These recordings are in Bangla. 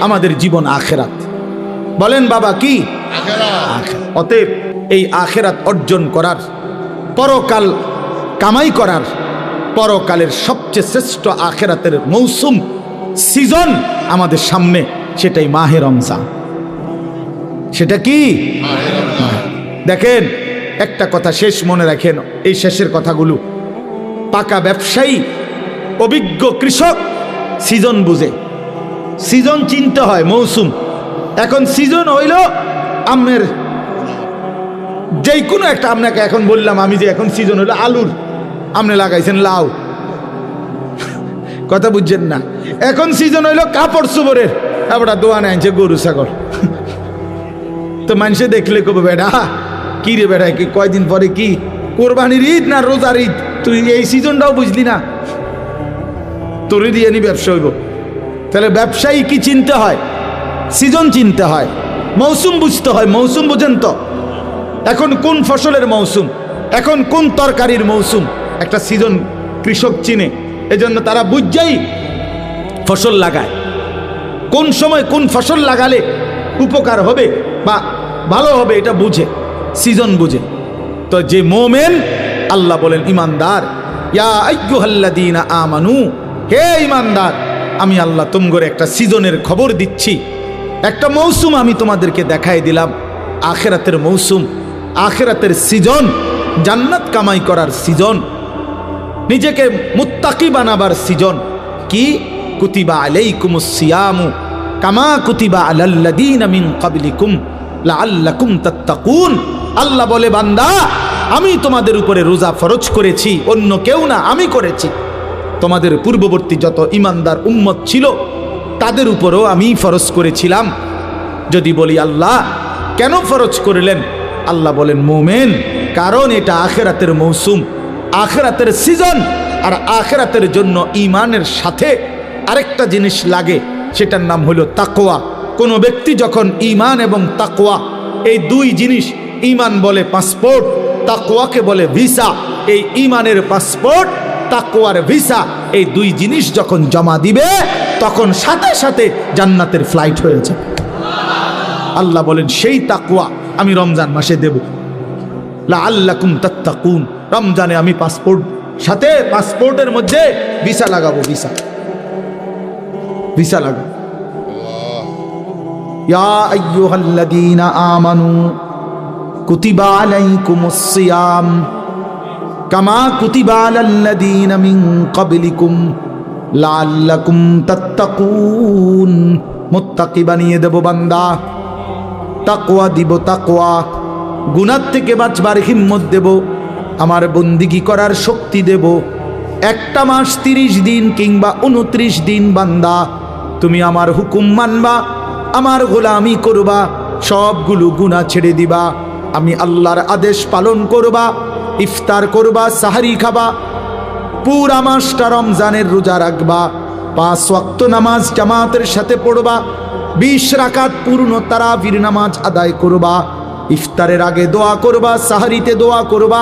আমাদের জীবন আখেরাত। বলেন বাবা, কি? অতএব এই আখেরাত অর্জন করার, পরকাল কামাই করার, পরকালের সবচেয়ে শ্রেষ্ঠ আখেরাতের মৌসুম, সিজন আমাদের সামনে, সেটাই মাহে রমজান। সেটা কি? দেখেন, একটা কথা শেষ মনে রাখেন, এই শেষের কথাগুলো। পাকা ব্যবসায়ী, অভিজ্ঞ কৃষক, সিজন বুঝে। সিজন চিনতে হয়, মৌসুম। এখন সিজন হইল আমের। যেই কোনো একটা আপনাকে এখন বললাম আমি যে এখন সিজন হলো আলুর। আপনি লাগাইছেন লাউ। কথা বুঝছেন না। এখন সিজন হইল কাপড় চোপড়ের আপনার দোয়ানে আনছে গরু, ছাগল। তো মানুষে দেখলে কবে বেড়া? কি রে বেড়া, কি কয়দিন পরে কি? কোরবানির ঈদ না রোজার ঈদ? তুই এই সিজনটাও বুঝলি না? তোরে দিয়ে নি ব্যবসা হইব। তাহলে ব্যবসায়ী কি চিনতে হয়? সিজন চিনতে হয়। মৌসুম বুঝতে হয়, মৌসুম বুঝেন তো। এখন কোন ফসলের মৌসুম? এখন কোন তরকারির মৌসুম? একটা সিজন কৃষক চিনে, এজন্য তারা বুঝছেই ফসল লাগায়। কোন সময় কোন ফসল লাগালে উপকার হবে বা ভালো হবে এটা বুঝে, সিজন বুঝে। তো যে মোমেন, আল্লাহ বলেন, ইমানদার। ইয়া আমানু, হে ইমানদার আমি আল্লাহ তুমগরে একটা সিজনের খবর দিচ্ছি। একটা মৌসুম আমি তোমাদেরকে দেখাই দিলাম। আখেরাতের মৌসুম, আখেরাতের সিজন, জান্নাত কামাই করার সিজন, নিজেকে মুত্তাকি বানাবার সিজন। কি? কুতিবা আলাইকুমুস সিয়ামু কামা কুতিবা আলাল্লাযীনা মিন ক্বাবলিকুম লাআল্লাকুম তাত্তাকুন। আল্লাহ বলে, বান্দা, আমি তোমাদের উপরে রোজা ফরজ করেছি, অন্য কেউ না, আমি করেছি। তোমাদের পূর্ববর্তী যত ইমানদার উম্মত ছিল, তাদের উপরও আমি ফরজ করেছিলাম। যদি বলি আল্লাহ, কেন ফরজ করলেন? আল্লাহ বলেন, মোমেন, কারণ এটা আখেরাতের মৌসুম, আখেরাতের সিজন, আর আখেরাতের জন্য ইমানের সাথে আরেকটা জিনিস লাগে, সেটার নাম হলো তাকোয়া কোনো ব্যক্তি যখন ইমান এবং তাকোয়া এই দুই জিনিস ইমান বলে পাসপোর্ট তাকোয়াকে বলে ভিসা, এই ইমানের পাসপোর্ট তাকোয়ার ভিসা, এই দুই জিনিস যখন জমা দিবে, তখন সাথে সাথে জান্নাতের ফ্লাইট হয়েছে আল্লাহ বলেন, সেই তাকুয়া আমি রমজান মাসে দেব। আল্লাকুম তাত্তাকুন। রমজানে আমি পাসপোর্ট সাথে পাসপোর্টের মধ্যে ভিসা লাগাবো, ভিসা। ভিসা লাগাবো। আমানু কুতিবা আলাইকুমুস সিয়াম। কামা কুতিবা আলাল্লাযীনা মিন ক্বাবলিকুম লাআল্লাকুম তাত্তাকুন। মুত্তাকি বানিয়ে দেব বান্দা। তাকওয়া দিব তাকওয়া। গুনার থেকে বাঁচবার হিম্মত দেব। আমার বন্দিগি করার শক্তি দেব। একটা মাস তিরিশ দিন কিংবা উনত্রিশ দিন বান্দা, তুমি আমার হুকুম মানবা, আমার গোলামি করবা, সবগুলো গুণা ছেড়ে দিবা। আমি আল্লাহর আদেশ পালন করবা। ইফতার করবা, সাহারি খাবা, পুরা মাসটা রমজানের রোজা রাখবা, পাঁচ ওয়াক্ত নামাজ জামাতের সাথে পড়বা, বিশ রাকাত পূর্ণ তারাবির নামাজ আদায় করবা, ইফতারের আগে দোয়া করবা, সাহারিতে দোয়া করবা,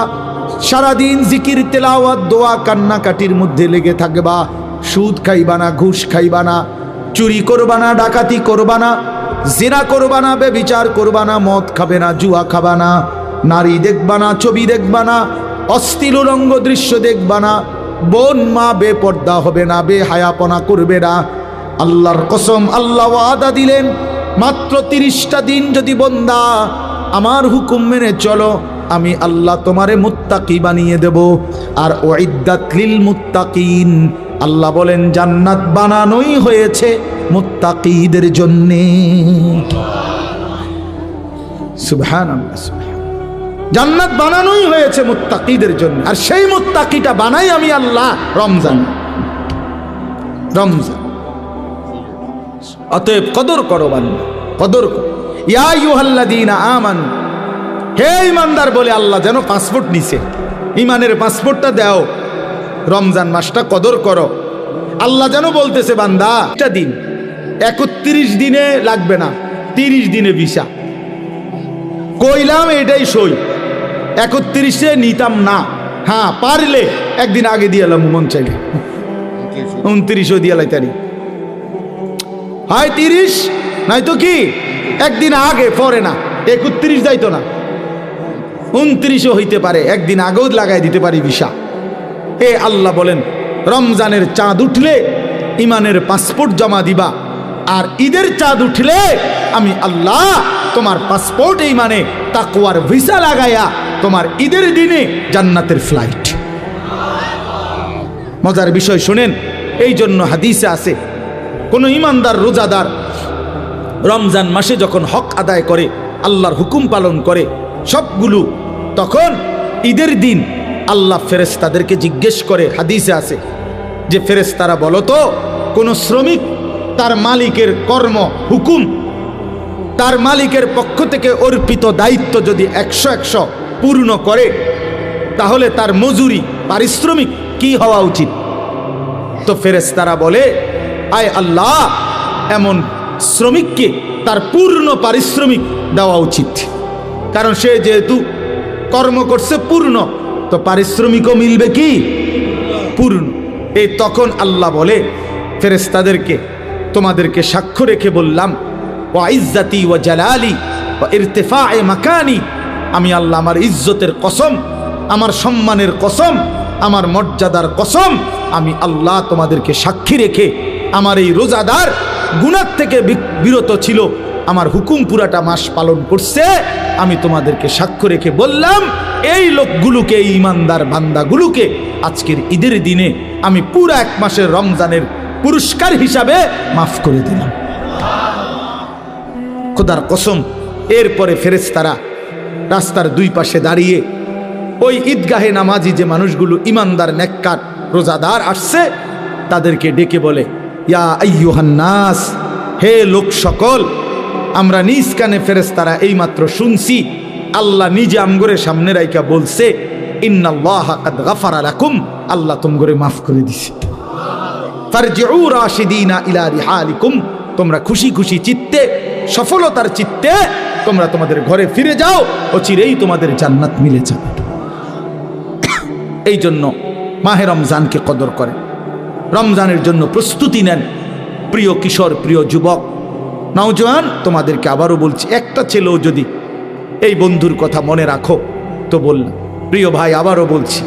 সারাদিন জিকির, তেলাওয়াত, দোয়া, কান্নাকাটির মধ্যে লেগে থাকবা, সুদ খাইবা না, ঘুষ খাইবা না, চুরি করবা না, ডাকাতি করবা না জেরা করবা না বেবিচার করবা না, মদ খাবে না, জুয়া খাবা না। নারী দেখবা না, ছবি দেখবা না অস্থির রঙ্গ দৃশ্য দেখবা না, বোন মা বেপর্দা হবে না বে হায়াপনা করবে না। আল্লাহর কসম, আল্লাহ ওয়াদা দিলেন, মাত্র তিরিশটা দিন যদি বন্দা, আমার হুকুম মেনে চলো, আমি আল্লাহ তোমারে মুত্তাকি বানিয়ে দেব। আর ওয়াইদ্দাত লিল মুত্তাকিন, আল্লাহ বলেন, জান্নাত বানানোই হয়েছে মুত্তাকিদের জন্যে। সুবহান জান্নাত বানানোই হয়েছে মুত্তাকিদের জন্য। আর সেই মুত্তাকিটা বানাই আমি আল্লাহ রমজান। রমজান। অতএব কদর করো বান্দা, কদর করো। ইয়া ইউহাল্লাযীনা আমানু, হে ইমানদার বলে আল্লাহ যেন পাসপোর্ট নিছে। ইমানের পাসপোর্টটা দাও। রমজান মাসটা কদর করো। আল্লাহ যেন বলতেছে, বান্দা, একটা দিন, একত্রিশ দিনে লাগবে না, তিরিশ দিনে ভিসা। কইলাম এটাই সই। একত্রিশে নিতাম না। হ্যাঁ পারলে একদিন আগে দিয়ে এলাম, মন চাইলে। উনত্রিশও দিয়ে লাই তারিখ হয় তিরিশ, নয়তো কি? একদিন আগে, পরে না। একত্রিশ যাইতো না। উনত্রিশও হইতে পারে, একদিন আগেও লাগাই দিতে পারি ভিসা। এ আল্লাহ বলেন, রমজানের চাঁদ উঠলে ইমানের পাসপোর্ট জমা দিবা, আর ঈদের চাঁদ উঠলে আমি আল্লাহ তোমার পাসপোর্ট এই মানে তাকুয়ার ভিসা লাগাইয়া তোমার ঈদের দিনে জান্নাতের ফ্লাইট মজার বিষয় শুনেন, এই জন্য হাদিসে আছে, কোন ইমানদার রোজাদার রমজান মাসে যখন হক আদায় করে, আল্লাহর হুকুম পালন করে, সবগুলো, তখন ঈদের দিন আল্লাহ ফেরেস্তাদেরকে জিজ্ঞেস করে, হাদিসে আছে যে ফেরেস্তারা বলো তো, কোনো শ্রমিক তার মালিকের কর্ম হুকুম, তার মালিকের পক্ষ থেকে অর্পিত দায়িত্ব যদি একশো একশো পূর্ণ করে, তাহলে তার মজুরি, পারিশ্রমিক কি হওয়া উচিত? তো ফেরেস্তারা বলে, আয় আল্লাহ, এমন শ্রমিককে তার পূর্ণ পারিশ্রমিক দেওয়া উচিত। কারণ সে যেহেতু কর্ম করছে পূর্ণ, তো পারিশ্রমিকও মিলবে কি? পূর্ণ। এই তখন আল্লাহ বলে ফেরেস্তাদেরকে তোমাদেরকে সাক্ষ্য রেখে বললাম ও ইজ্জাতি ও জালালি ও ইরতেফা এ মাকানি আমি আল্লাহ আমার ইজ্জতের কসম, আমার সম্মানের কসম, আমার মর্যাদার কসম, আমি আল্লাহ তোমাদেরকে সাক্ষী রেখে আমার এই রোজাদার গুণার থেকে বিরত ছিল, আমার হুকুম পুরাটা মাস পালন করছে, আমি তোমাদেরকে সাক্ষ্য রেখে বললাম, এই লোকগুলোকে এই ইমানদার বান্দাগুলোকে আজকের ঈদের দিনে আমি পুরো এক মাসের রমজানের পুরস্কার হিসাবে মাফ করে দিলাম। খোদার কসম, এরপরে ফেরেশতারা রাস্তার দুই পাশে দাঁড়িয়ে ওই ঈদগাহে নামাজি যে মানুষগুলো ইমানদার, নেককার, রোজাদার আসছে, তাদেরকে ডেকে বলে, ইয়া হে লোক সকল, আমরা নিজ কানে ফেরেশতারা এইমাত্র শুনছি, আল্লাহ নিজে আমগরের সামনে রাইকা বলছে, ইন্নাল্লাহ আল্লাহ তুমগরে মাফ করে দিছে। ইলা রিহালিকুম, তোমরা খুশি খুশি চিত্তে, সফলতার চিত্তে তোমরা তোমাদের ঘরে ফিরে যাও ও চিরেই তোমাদের জান্নাত মিলে যাবে। এই জন্য মাহে রমজানকে কদর করে। রমজানের জন্য প্রস্তুতি নেন। প্রিয় কিশোর, প্রিয় যুবক, নওজোয়ান, তোমাদেরকে আবারও বলছি, একটা ছেলেও যদি এই বন্ধুর কথা মনে রাখো, তো বললাম প্রিয় ভাই, আবারও বলছি,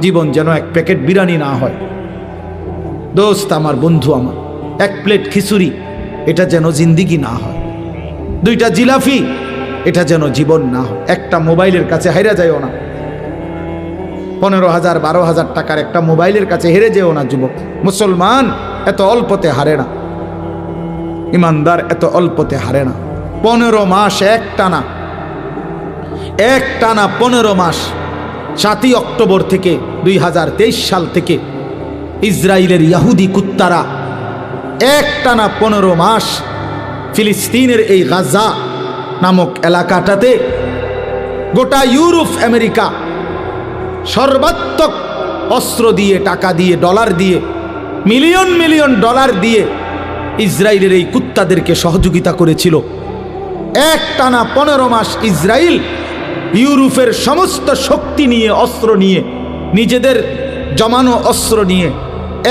জীবন যেন এক প্যাকেট বিরিয়ানি না হয়। দোস্ত, আমার বন্ধু আমার, এক প্লেট খিচুড়ি, এটা যেন জিন্দিগি না হয়। দুইটা জিলাফি এটা যেন জীবন না হয়। একটা মোবাইলের কাছে হেরে যায়ও না। পনেরো হাজার, বারো হাজার টাকার একটা মোবাইলের কাছে হেরে যেও না, যুবক। মুসলমান এত অল্পতে হারে না। ইমানদার এত অল্পতে হারে না। পনেরো মাস এক টানা এক টানা পনেরো মাস। সাতই অক্টোবর থেকে দুই হাজার তেইশ সাল থেকে ইসরায়েলের ইয়াহুদি কুত্তারা এক টানা পনেরো মাস ফিলিস্তিনের এই গাজা নামক এলাকাটাতে গোটা ইউরোপ, আমেরিকা সর্বাত্মক অস্ত্র দিয়ে, টাকা দিয়ে, ডলার দিয়ে, মিলিয়ন মিলিয়ন ডলার দিয়ে ইসরায়েলের এই কুত্তাদেরকে সহযোগিতা করেছিল। এক টানা পনেরো মাস ইসরায়েল ইউরোপের সমস্ত শক্তি নিয়ে, অস্ত্র নিয়ে, নিজেদের জমানো অস্ত্র নিয়ে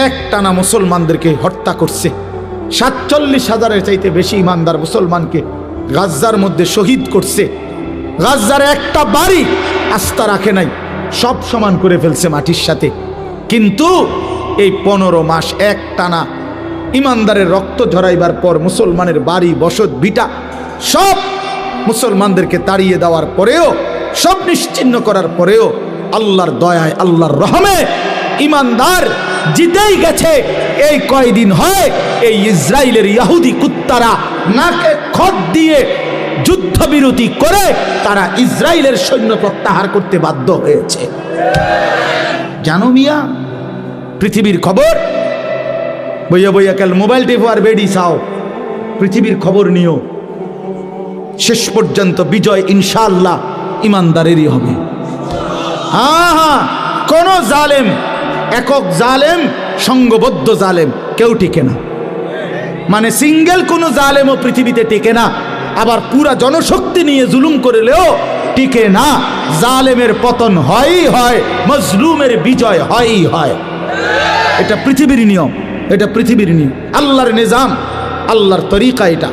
এক টানা মুসলমানদেরকে হত্যা করছে। সাতচল্লিশ হাজারের চাইতে বেশি ইমানদার মুসলমানকে গাজ্জার মধ্যে শহীদ করছে। গাজ্জার একটা বাড়ি আস্থা রাখে নাই, সব সমান করে ফেলছে মাটির সাথে। কিন্তু এই পনেরো মাস এক টানা ইমানদারের রক্ত ঝরাইবার পর মুসলমানের বাড়ি, বসত বিটা সব মুসলমানদেরকে তাড়িয়ে দেওয়ার পরেও, সব নিশ্চিন্ন করার পরেও আল্লাহর দয়ায়, আল্লাহর রহমে ইমানদার জিতেই গেছে। এই কয়দিন হয় এই ইসরায়েলের ইয়াহুদি কুত্তারা নাকে খত দিয়ে যুদ্ধবিরতি করে তারা ইসরায়েলের সৈন্য প্রত্যাহার করতে বাধ্য হয়েছে। জানো মিয়া, পৃথিবীর খবর? বইয়া বইয়া কাল, মোবাইল টেপো আর বেডি চাও। পৃথিবীর খবর নিও। শেষ পর্যন্ত বিজয় ইনশাআল্লাহ ইমানদারেরই হবে। হ্যাঁ হ্যাঁ কোন জালেম একক জালেম, সঙ্গবদ্ধ জালেম, কেউ টিকে না। মানে সিঙ্গেল কোনো জালেমও পৃথিবীতে টিকে না, আবার পুরা জনশক্তি নিয়ে জুলুম করলেও টিকে না। জালেমের পতন হয়ই হয়, মজলুমের বিজয় হয়ই হয়। এটা পৃথিবীর নিয়ম, এটা পৃথিবীর নিয়ম। আল্লাহর নিজাম, আল্লাহর তরিকা এটা।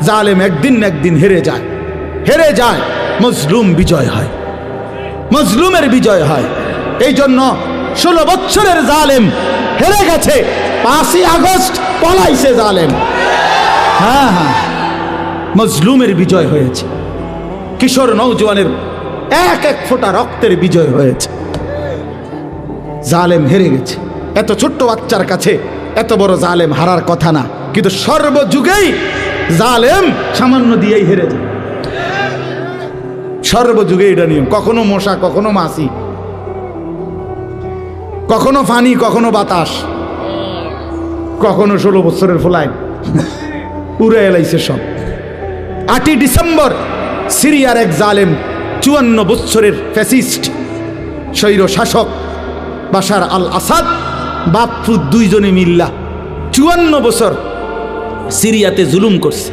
জালেম একদিন একদিন হেরে যায়। হেরে যায়, মজলুম বিজয় হয়। মজলুমের বিজয় হয়। এই জন্য ষোলো বছরের জালেম। হেরে গেছে। পাঁচই আগস্ট পলাইছে জালেম। হ্যাঁ হ্যাঁ। মজলুমের বিজয় হয়েছে। কিশোর নৌজওয়ানের এক এক ফোঁটা রক্তের বিজয় হয়েছে। জালেম হেরে গেছে। এত ছোট্ট বাচ্চার কাছে এত বড় জালেম হারার কথা না। কিন্তু সর্বযুগেই জালেম সামান্য দিয়েই হেরে যায়। সর্বযুগে এটা নিয়ম। কখনো মশা, কখনো মাসি কখনো ফানি, কখনো বাতাস। কখনো ষোলো বছরের ফোলাইন। উড়ে এলাইছে সব। আটই ডিসেম্বর সিরিয়ার এক জালেম, চুয়ান্ন বছরের ফ্যাসিস্ট, স্বৈর শাসক বাশার আল আসাদ বাপফু দুইজনে মিল্লা। চুয়ান্ন বছর সিরিয়াতে জুলুম করছে।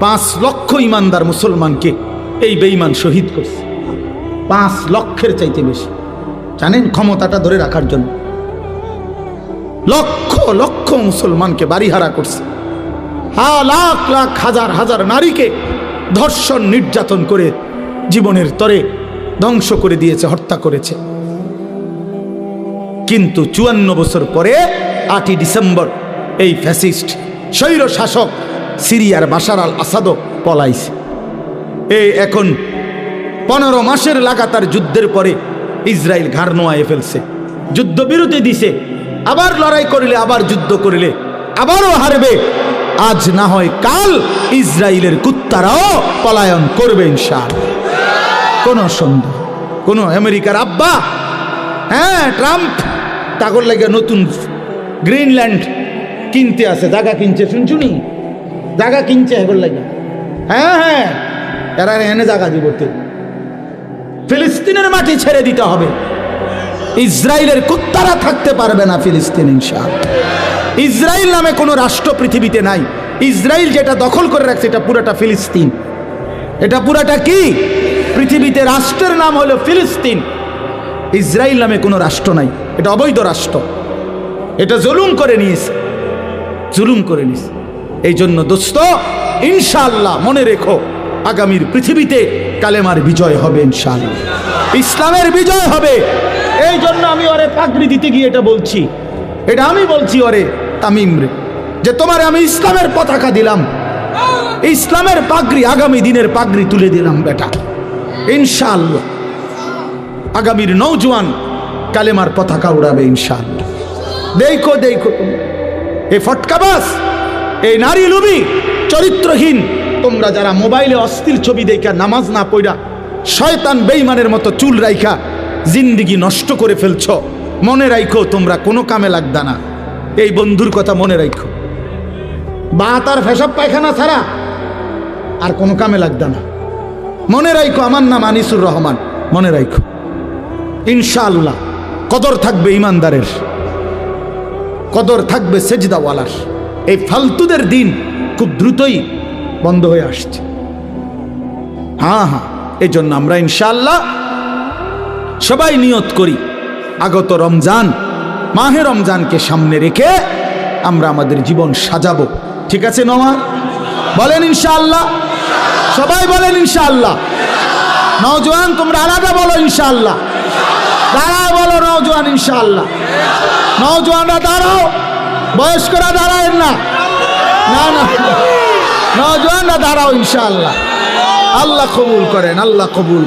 পাঁচ লক্ষ ইমানদার মুসলমানকে এই বেঈমান শহীদ করছে। পাঁচ লক্ষের চাইতে বেশি। জানেন ক্ষমতাটা ধরে রাখার জন্য। লক্ষ লক্ষ মুসলমানকে বাড়িহারা করছে। হা, লাখ লাখ, হাজার হাজার নারীকে ধর্ষণ, নির্যাতন করে জীবনের তরে ধ্বংস করে দিয়েছে, হত্যা করেছে। কিন্তু চুয়ান্ন বছর পরে আটই ডিসেম্বর এই ফ্যাসিস্ট, স্বৈর শাসক সিরিয়ার বাশার আল আসাদও পলাইছে। এই এখন পনেরো মাসের লাগাতার যুদ্ধের পরে ইসরায়েল ঘাড় নোয়ায় ফেলছে। যুদ্ধবিরতি দিছে। আবার লড়াই করিলে, আবার যুদ্ধ করিলে, আবারও হারবে। আজ না হয় কাল ইসরায়েলের কুত্তারাও পলায়ন করবে ইনশাল কোন সন্দেহ, কোন আমেরিকার আব্বা হ্যাঁ ট্রাম্প, তাগর লাগে নতুন গ্রিনল্যান্ড কিনতে আছে। জায়গা কিনছে, শুনছুনি? জায়গা কিনছে এগুলো লাগে। হ্যাঁ হ্যাঁ এরা এনে জায়গা দিব। ফিলিস্তিনের মাটি ছেড়ে দিতে হবে। ইসরায়েলের কুত্তারা থাকতে পারবে না ফিলিস্তিন ইনশাল ইসরায়েল নামে কোনো রাষ্ট্র পৃথিবীতে নাই। ইসরায়েল যেটা দখল করে রাখছে, এটা পুরোটা ফিলিস্তিন। এটা পুরাটা কি? পৃথিবীতে রাষ্ট্রের নাম হলো ফিলিস্তিন। ইসরায়েল নামে কোনো রাষ্ট্র নাই। এটা অবৈধ রাষ্ট্র। এটা জুলুম করে নিয়েছে। জুলুম করে নিয়েছে। এই জন্য দোস্ত ইনশাল্লাহ মনে রেখো, আগামীর পৃথিবীতে কালেমার বিজয় হবে ইনশাআল্লাহ। ইসলামের বিজয় হবে। এই জন্য আমি ওরে পাগড়ি দিতে গিয়ে এটা বলছি। এটা আমি বলছি ওরে তামিম রে যে তোমার আমি ইসলামের পতাকা দিলাম। ইসলামের পাগড়ি আগামী দিনের পাগড়ি তুলে দিলাম বেটা। ইনশাআল্লাহ। আগামীর নৌজওয়ান কালেমার পতাকা উড়াবে ইনশাআল্লাহ। দেখো দেখো এই ফটকাবাস এই নারী লুবি চরিত্রহীন তোমরা যারা মোবাইলে অস্থির ছবি দেখা নামাজ না পড়া, শয়তান বেইমানের মতো চুল রাইখা জিন্দিগি নষ্ট করে ফেলছ। মনে রাখো তোমরা কোনো কামে লাগদা না। এই বন্ধুর কথা মনে রাখো বা তার ফেসব পায়খানা ছাড়া আর কোনো কামে লাগদা না। মনে রাখো আমার নাম আনিসুর রহমান। মনে রাখো ইনশাআল্লাহ, কদর থাকবে ইমানদারের কদর থাকবে সেজদাওয়ালার। এই ফালতুদের দিন খুব দ্রুতই বন্ধ হয়ে আসছে। হ্যাঁ হ্যাঁ এই জন্য আমরা ইনশাআল্লাহ সবাই নিয়ত করি, আগত রমজান, মাহে রমজানকে সামনে রেখে আমরা আমাদের জীবন সাজাবো। ঠিক আছে নমা বলেন ইনশাআল্লাহ। সবাই বলেন ইনশাআল্লাহ। নওজোয়ান, তোমরা আলাদা বলো ইনশাআল্লাহ। দাঁড়াও, বলো নওজোয়ান ইনশাআল্লাহ। নওজোয়ানরা দাঁড়াও, বয়স্করা দাঁড়ায়েন না। না না। নওজোয়ানরা দাঁড়াও ইনশাআল্লাহ। আল্লাহ কবুল করেন আল্লাহ কবুল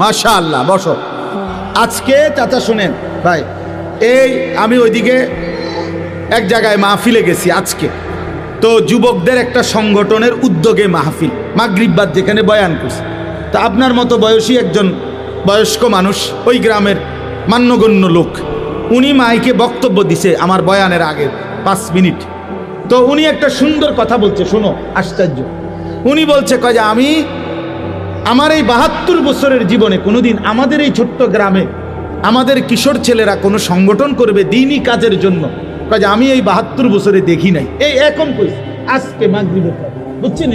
মাশা আল্লাহ বসো। আজকে চাচা শুনেন ভাই এই আমি ওইদিকে এক জায়গায় মাহফিলে গেছি আজকে। তো যুবকদের একটা সংগঠনের উদ্যোগে মাহফিল মাগরিববাদ যেখানে বয়ান করছে। তা আপনার মতো বয়সী একজন বয়স্ক মানুষ ওই গ্রামের মান্যগণ্য লোক, উনি মাইকে বক্তব্য দিছে আমার বয়ানের আগে পাঁচ মিনিট। তো উনি একটা সুন্দর কথা বলছে, শোনো, আশ্চর্য। উনি বলছে, কয় যে আমি আমার এই বাহাত্তর বছরের জীবনে কোনোদিন আমাদের এই ছোট্ট গ্রামে আমাদের কিশোর ছেলেরা কোনো সংগঠন করবে দিনই কাজের জন্য। কাজে আমি এই বাহাত্তর বছরে দেখি নাই। এই এখন কইছি, আজকে বুঝছেন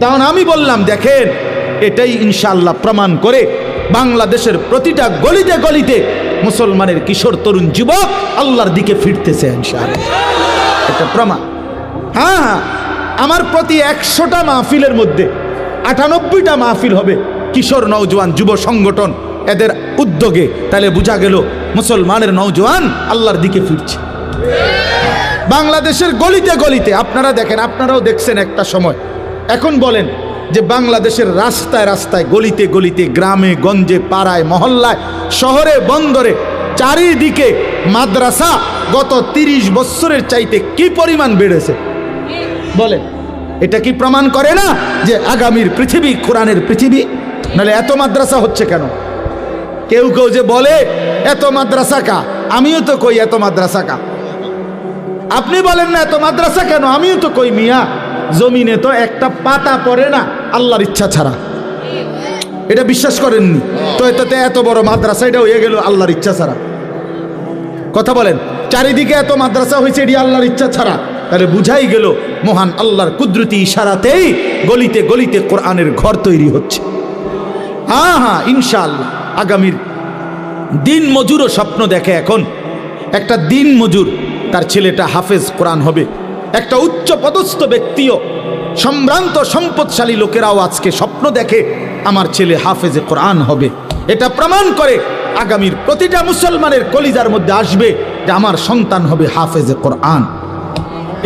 তখন আমি বললাম, দেখেন, এটাই ইনশাআল্লাহ প্রমাণ করে বাংলাদেশের প্রতিটা গলিতে গলিতে মুসলমানের কিশোর তরুণ যুবক আল্লাহর দিকে ফিরতেছে ইনশাআল্লাহ। এটা প্রমাণ। হ্যাঁ হ্যাঁ আমার প্রতি একশোটা মাহফিলের মধ্যে আটানব্বইটা মাহফিল হবে কিশোর নওজোয়ান যুব সংগঠন। এদের উদ্যোগে তাহলে বোঝা গেল মুসলমানের নওজোয়ান আল্লাহর দিকে ফিরছে। বাংলাদেশের গলিতে গলিতে, আপনারা দেখেন, আপনারাও দেখছেন একটা সময়। এখন বলেন যে বাংলাদেশের রাস্তায় রাস্তায়, গলিতে গলিতে, গ্রামে, গঞ্জে, পাড়ায়, মহল্লায়, শহরে, বন্দরে, চারিদিকে মাদ্রাসা গত তিরিশ বছরের চাইতে কি পরিমাণ বেড়েছে? বলেন, এটা কি প্রমাণ করে না যে আগামীর পৃথিবী, কোরআনের পৃথিবী? নাহলে এত মাদ্রাসা হচ্ছে কেন? কেউ কেউ যে বলে, এত মাদ্রাসা কা? আমিও তো কই, এত মাদ্রাসা কা? আপনি বলেন না, এত মাদ্রাসা কেন? আমিও তো কই, মিয়া, জমিনে তো একটা পাতা পড়ে না, আল্লাহর ইচ্ছা ছাড়া। এটা বিশ্বাস করেননি। তো এটাতে এত বড় মাদ্রাসা, এটা হয়ে গেল আল্লাহর ইচ্ছা ছাড়া। কথা বলেন, চারিদিকে এত মাদ্রাসা হয়েছে, এটি আল্লাহর ইচ্ছা ছাড়া। তাহলে বুঝাই গেল, মহান আল্লাহর কুদরতি ইশারাতেই গলিতে গলিতে কোরআনের ঘর তৈরি হচ্ছে। হ্যাঁ হ্যাঁ ইনশাআল্লাহ। আগামীর দিন মজুরও স্বপ্ন দেখে এখন। একটা দিন মজুর তার ছেলেটা হাফেজ কোরআন হবে। একটা উচ্চ পদস্থ ব্যক্তিও, সম্ভ্রান্ত, সম্পদশালী লোকেরাও আজকে স্বপ্ন দেখে আমার ছেলে হাফেজে কোরআন হবে। এটা প্রমাণ করে আগামীর প্রতিটা মুসলমানের কলিজার মধ্যে আসবে যে আমার সন্তান হবে হাফেজে কোরআন।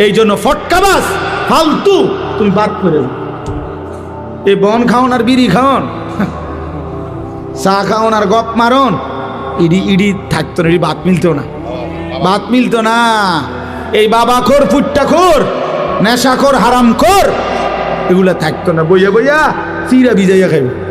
এই জন্য ফটকাবাস ফালতু, তুমি বাদ করে এ বন খাওন আর বিড়ি খাওন। চা খাওন আর গপ মারন, ইডি ইডি থাকতো না, ইডি বাত মিলতো না। বাত মিলতো না। এই বাবা খোর, ফুটটা খোর, নেশা খোর, হারাম খোর, এগুলা থাকতো না। বইয়া বইয়া, চিরা ভিজাইয়া খাইবে।